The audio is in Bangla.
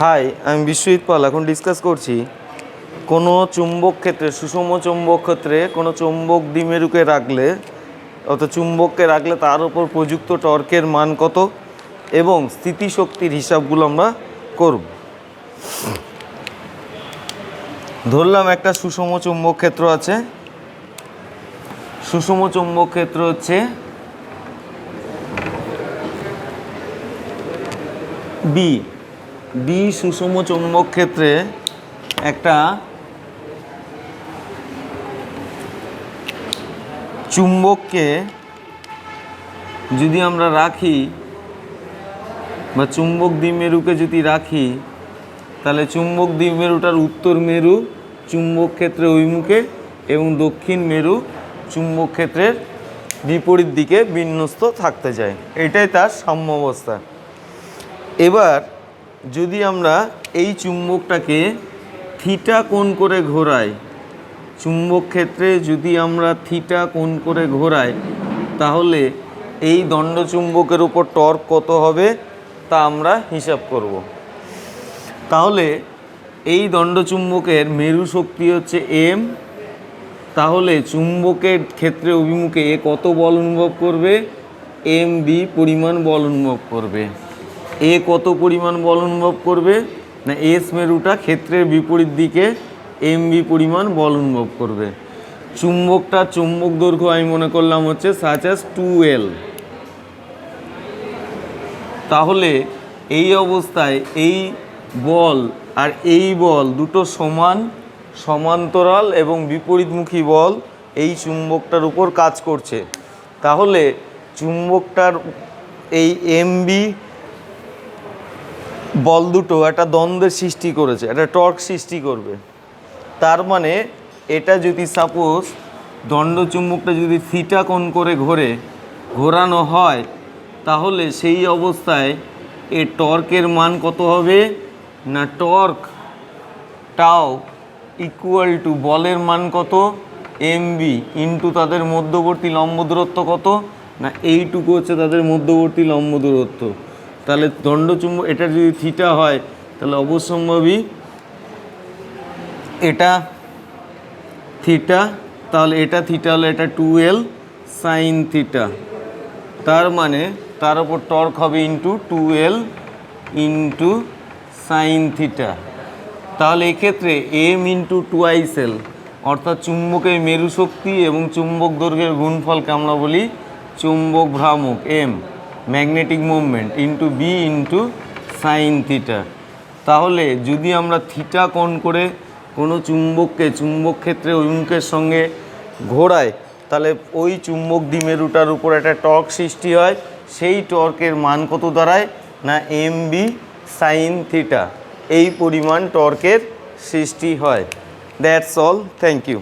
হাই আমি বিশ্বজিৎ পাল এখন ডিসকাস করছি কোনো চুম্বক ক্ষেত্রে, সুষম চুম্বক ক্ষেত্রে কোনো চুম্বক দ্বিমেরুকে রাখলে, অর্থাৎ চুম্বককে রাখলে তার উপর প্রযুক্ত টর্কের মান কত এবং স্থিতিশক্তির হিসাবগুলো আমরা করব। ধরলাম একটা সুষম চুম্বক ক্ষেত্র আছে। সুষম চুম্বক ক্ষেত্র হচ্ছে বি বি সুষম চুম্বক ক্ষেত্রে একটা চুম্বককে যদি আমরা রাখি বা চুম্বক দ্বিমেরুকে যদি রাখি, তাহলে চুম্বক দ্বিমেরুটার উত্তর মেরু চুম্বক ক্ষেত্রে অভিমুখে এবং দক্ষিণ মেরু চুম্বক ক্ষেত্রের বিপরীত দিকে বিন্যস্ত থাকতে চায়। এটাই তার সাম্য অবস্থা এবার যদি আমরা এই চুম্বকটাকে থিটা কোণ করে ঘোরাই, চুম্বক ক্ষেত্রে যদি আমরা থিটা কোণ করে ঘোরাই, তাহলে এই দণ্ড চুম্বকের উপর টর্ক কত হবে তা আমরা হিসাব করব। তাহলে এই দণ্ড চুম্বকের মেরু শক্তি হচ্ছে এম তাহলে চুম্বকের ক্ষেত্রে অভিমুখে এ কত বল অনুভব করবে? এম বি পরিমাণ বল অনুভব করবে। এ কত পরিমাণ বল অনুভব করবে? না, এস মেরুটা ক্ষেত্রের বিপরীত দিকে এম বি পরিমাণ বল অনুভব করবে। চুম্বকটা, চুম্বক দৈর্ঘ্য আমি মনে করলাম হচ্ছে সাচ অ্যাজ টু এল তাহলে এই অবস্থায় এই বল আর এই বল দুটো সমান, সমান্তরাল এবং বিপরীতমুখী বল এই চুম্বকটার উপর কাজ করছে। তাহলে চুম্বকটার এই এমবি বল দুটো একটা দ্বন্দ্বের সৃষ্টি করেছে, একটা টর্ক সৃষ্টি করবে। তার মানে এটা যদি সাপোজ দণ্ড চুম্বকটা যদি থিটা কোণ করে ঘোরে, ঘোরানো হয়, তাহলে সেই অবস্থায় এ টর্কের মান কত হবে? না টর্ক টাও ইকুয়াল টু বলের মান কত? এমবি ইন্টু তাদের মধ্যবর্তী লম্ব দূরত্ব কত? না এইটুকু হচ্ছে তাদের মধ্যবর্তী লম্ব দূরত্ব। তাহলে দণ্ডচুম্ব, এটা যদি থিটা হয়, তাহলে অবশ্যম্ভাবী এটা থিটা, তাহলে এটা থিটা হলে এটা টু এল সাইন থিটা। তার মানে তার উপর টর্ক হবে into two L into sine theta. তাহলে এক্ষেত্রে এম ইন্টু টুয়াইস এল, অর্থাৎ চুম্বকের মেরু শক্তি এবং চুম্বক দৈর্ঘ্যের গুণফলকে আমরা বলি চুম্বক ভ্রামক, M. Magnetic movement into B into sine theta তাহলে যদি আমরা থিটা কোণ করে কোনো চুম্বককে, চুম্বক ক্ষেত্রে অভিমুখের সঙ্গে ঘোরাই, তাহলে ওই চুম্বক দ্বিমেরুটার উপর একটা টর্ক সৃষ্টি হয়, সেই টর্কের মান কত দাঁড়ায়? না এম বি সাইন থিটা এই পরিমাণ টর্কের সৃষ্টি হয়। That's all thank you